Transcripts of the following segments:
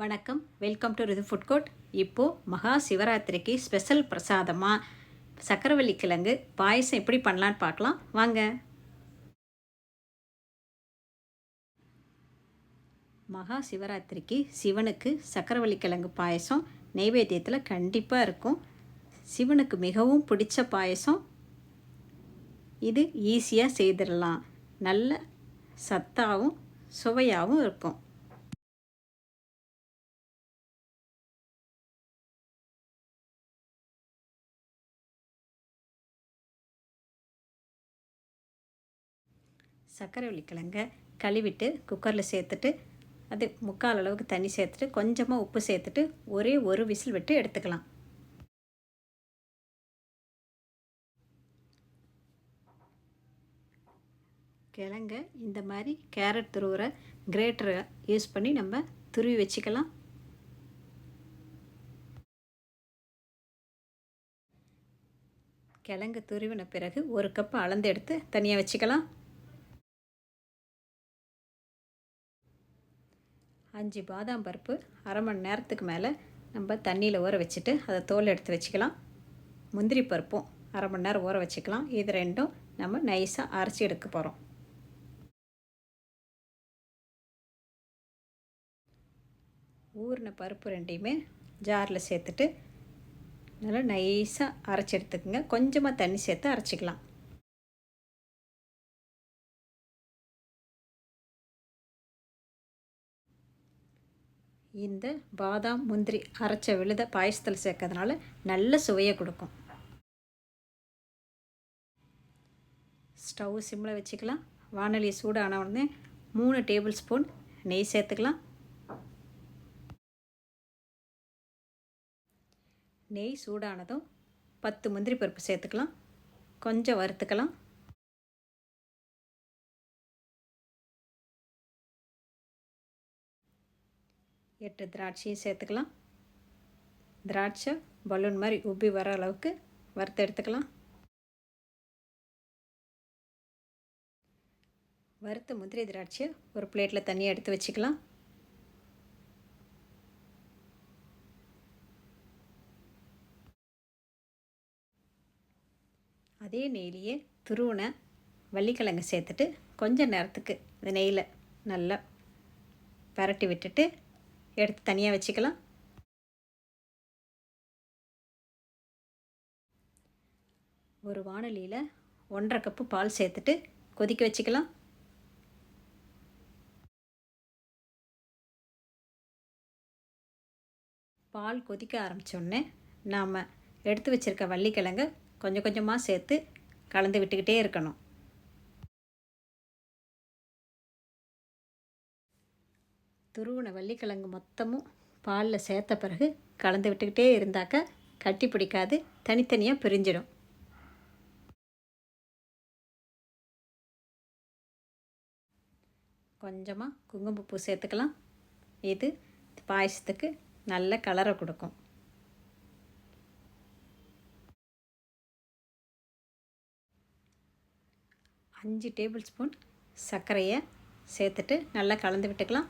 வணக்கம். Welcome to Ritu food court இப்போது மகா சிவராத்திரிக்கு ஸ்பெஷல் பிரசாதமாக சக்கரவள்ளி கிழங்கு பாயசம் எப்படி பண்ணலான்னு பார்க்கலாம். வாங்க. மகா சிவராத்திரிக்கு சிவனுக்கு சக்கரவள்ளி கிழங்கு பாயசம் நெய்வேத்தியத்தில் கண்டிப்பாக இருக்கும். சிவனுக்கு மிகவும் பிடிச்ச பாயசம். இது ஈஸியாக செய்திடலாம். நல்ல சத்தாகவும் சுவையாகவும் இருக்கும். சர்க்கரை உள்ளிக்கிழங்க கழுவிட்டு குக்கரில் சேர்த்துட்டு அது முக்கால் அளவுக்கு தண்ணி சேர்த்துட்டு கொஞ்சமாக உப்பு சேர்த்துட்டு ஒரே ஒரு விசில் விட்டு எடுத்துக்கலாம். கிழங்க இந்த மாதிரி கேரட் துருவுற கிரேட்டரை யூஸ் பண்ணி நம்ம துருவி வச்சுக்கலாம். கிழங்கு துருவின பிறகு ஒரு கப் அளந்து எடுத்து தனியாக வச்சுக்கலாம். அஞ்சு பாதாம் பருப்பு அரை மணி நேரத்துக்கு மேலே நம்ம தண்ணியில் ஊற வச்சுட்டு அதை தோல் எடுத்து வச்சுக்கலாம். முந்திரி பருப்பும் அரை மணி நேரம் ஊற வச்சுக்கலாம். இது ரெண்டும் நம்ம நைஸாக அரைச்சி எடுக்க போகிறோம் ஊறின பருப்பு ரெண்டையுமே ஜாரில் சேர்த்துட்டு நல்லா நைஸாக அரைச்சி எடுத்துக்கோங்க. கொஞ்சமாக தண்ணி சேர்த்து அரைச்சிக்கலாம். இந்த பாதாம் முந்திரி அரைச்ச விழுத பாயசத்தில் சேர்க்கறதுனால நல்ல சுவையை கொடுக்கும். ஸ்டவ் சிம்மில் வச்சுக்கலாம். வானொலி சூடான உடனே மூணு டேபிள் ஸ்பூன் நெய் சேர்த்துக்கலாம். நெய் சூடானதும் பத்து முந்திரி பருப்பு சேர்த்துக்கலாம். கொஞ்சம் வறுத்துக்கலாம். எட்டு திராட்சையும் சேர்த்துக்கலாம். திராட்சை பலூன் மாதிரி உப்பி வர அளவுக்கு வறுத்து எடுத்துக்கலாம். வறுத்த முந்திரி திராட்சையை ஒரு பிளேட்டில் தண்ணியை எடுத்து வச்சுக்கலாம். அதே நெய்லியே துருவனை வள்ளிக்கிழங்கு சேர்த்துட்டு கொஞ்சம் நேரத்துக்கு இந்த நெய்யில் நல்லா பரட்டி விட்டுட்டு எடுத்து தனியாக வச்சுக்கலாம். ஒரு வானொலியில் ஒன்றரை கப்பு பால் சேர்த்துட்டு கொதிக்க வச்சுக்கலாம். பால் கொதிக்க ஆரம்பித்தோடனே நாம் எடுத்து வச்சுருக்க வள்ளிக்கிழங்க கொஞ்சம் கொஞ்சமாக சேர்த்து கலந்து விட்டுக்கிட்டே இருக்கணும். துருவின வள்ளிக்கிழங்கு மொத்தமும் பாலில் சேர்த்த பிறகு கலந்து விட்டுக்கிட்டே இருந்தாக்க கட்டி பிடிக்காது தனித்தனியாக பிரிஞ்சிடும். கொஞ்சமாக குங்குமப்பூ சேர்த்துக்கலாம். இது பாயசத்துக்கு நல்ல கலரை கொடுக்கும். அஞ்சு டேபிள் ஸ்பூன் சர்க்கரையை சேர்த்துட்டு நல்லா கலந்து விட்டுக்கலாம்.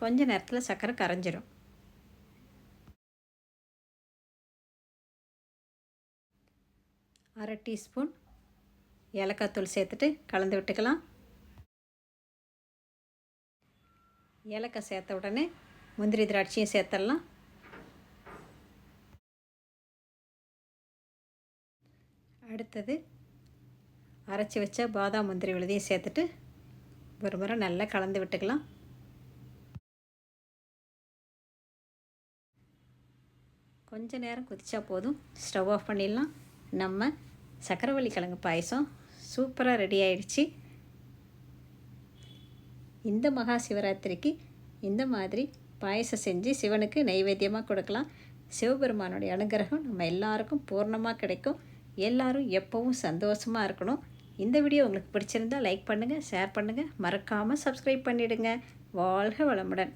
கொஞ்ச நேரத்தில் சர்க்கரை கரைஞ்சிரும். அரை டீஸ்பூன் ஏலக்காய் சேர்த்துட்டு கலந்து விட்டுக்கலாம். ஏலக்காய் சேர்த்த உடனே முந்திரி திராட்சையும் சேர்த்துடலாம் அடுத்தது அரைச்சி வச்ச பாதாம் முந்திரி விழுதையும் சேர்த்துட்டு ஒரு முறை நல்லா கலந்து விட்டுக்கலாம். கொஞ்ச நேரம் கொதிச்சா போதும். ஸ்டவ் ஆஃப் பண்ணிடலாம். நம்ம சக்கரவள்ளி கிழங்கு பாயசம் சூப்பராக ரெடி ஆயிடுச்சு. இந்த மகா சிவராத்திரிக்கு இந்த மாதிரி பாயசம் செஞ்சு சிவனுக்கு நைவேத்தியமாக கொடுக்கலாம். சிவபெருமானுடைய அனுகிரகம் நம்ம எல்லாருக்கும் பூர்ணமாக கிடைக்கும். எல்லோரும் எப்போவும் சந்தோஷமாக இருக்கணும். இந்த வீடியோ உங்களுக்கு பிடிச்சிருந்தால் லைக் பண்ணுங்கள் ஷேர் பண்ணுங்கள் மறக்காமல் சப்ஸ்கிரைப் பண்ணிவிடுங்க வாழ்க வளமுடன்.